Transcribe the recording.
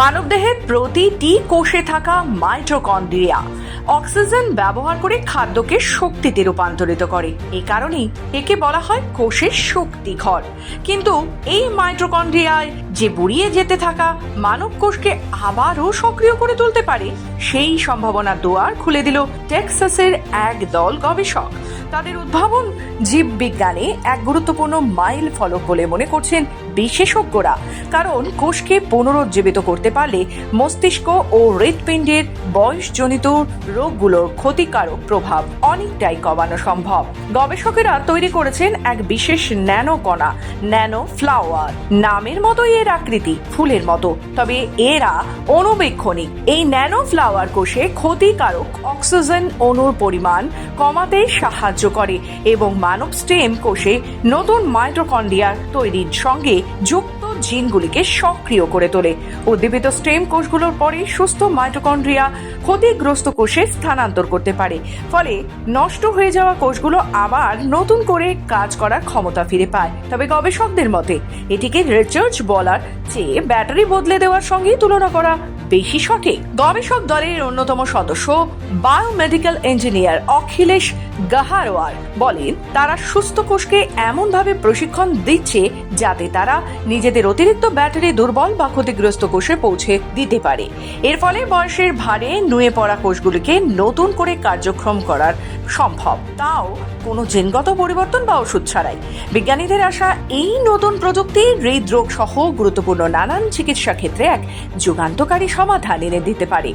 মানবদেহের প্রতিটি কোষে থাকা মাইটোকন্ড্রিয়া অক্সিজেন ব্যবহার করে খাদ্যকে শক্তিতে রূপান্তরিত করে। এই কারণেই একে বলা হয় কোষের শক্তি ঘর। কিন্তু এই মাইটোকন্ড্রিয়ায় যে বুড়িয়ে যেতে থাকা মানব কোষকে আবারও সক্রিয় করে তুলতে পারে, সেই সম্ভাবনার দুয়ার খুলে দিল টেক্সাসের এক দল গবেষক। তাদের উদ্ভাবন জীববিজ্ঞানে এক গুরুত্বপূর্ণ মাইল ফলক বলে মনে করছেন বিশেষজ্ঞরা। কারণ কোষকে পুনরুজ্জীবিত করতে পারলে মস্তিষ্ক ও হৃৎপিণ্ডের বয়সজনিত রোগগুলোর ক্ষতিকারক প্রভাব অনেকটাই কমানো সম্ভব। গবেষকেরা তৈরি করেছেন এক বিশেষ ন্যানো কণা ন্যানো ফ্লাওয়ার। নামের মতোই এর আকৃতি, ফুলের মতো। তবে এরা অনুবেক্ষণিক এই ন্যানো ফ্লাওয়ার কোষে ক্ষতিকারক অক্সিজেন অণুর পরিমাণ কমাতে সাহায্য করে এবং মানব স্টেম কোষে নতুন মাইটোকন্ড্রিয়া তৈরির সঙ্গে যুক্ত জিনগুলিকে সক্রিয় করে তোলে। উদ্দীপিত স্টেম কোষগুলোর পরে সুস্থ মাইটোকন্ড্রিয়া ক্ষতিগ্রস্ত কোষে স্থানান্তর করতে পারে। ফলে নষ্ট হয়ে যাওয়া কোষগুলো আবার নতুন করে কাজ করার ক্ষমতা ফিরে পায়। তবে গবেষকদের মতে, এটিকে রিচার্জ বলার চেয়ে ব্যাটারি বদলে দেওয়ার সঙ্গেই তুলনা করা বেশি সঠিক। গবেষক দলের অন্যতম সদস্য, বায়োমেডিক্যাল ইঞ্জিনিয়ার অখিলেশ গাহারওয়ার বলেন, তারা সুস্থ কোষকে এমনভাবে প্রশিক্ষণ দিচ্ছে যাতে তারা নিজেদের অতিরিক্ত ব্যাটারি দুর্বল বা ক্ষতিগ্রস্ত কোষে পৌঁছে দিতে পারে। এর ফলে বয়সের ভারে নুয়ে পড়া কোষগুলিকে নতুন করে কার্যক্রম করার সম্ভব। তাও কোনো জিনগত পরিবর্তন বা ওষুধ ছাড়াই। বিজ্ঞানীদের আশা, এই নতুন প্রযুক্তি হৃদরোগ সহ গুরুত্বপূর্ণ নানান চিকিৎসা ক্ষেত্রে এক যুগান্তকারী সমাধান এনে দিতে পারে।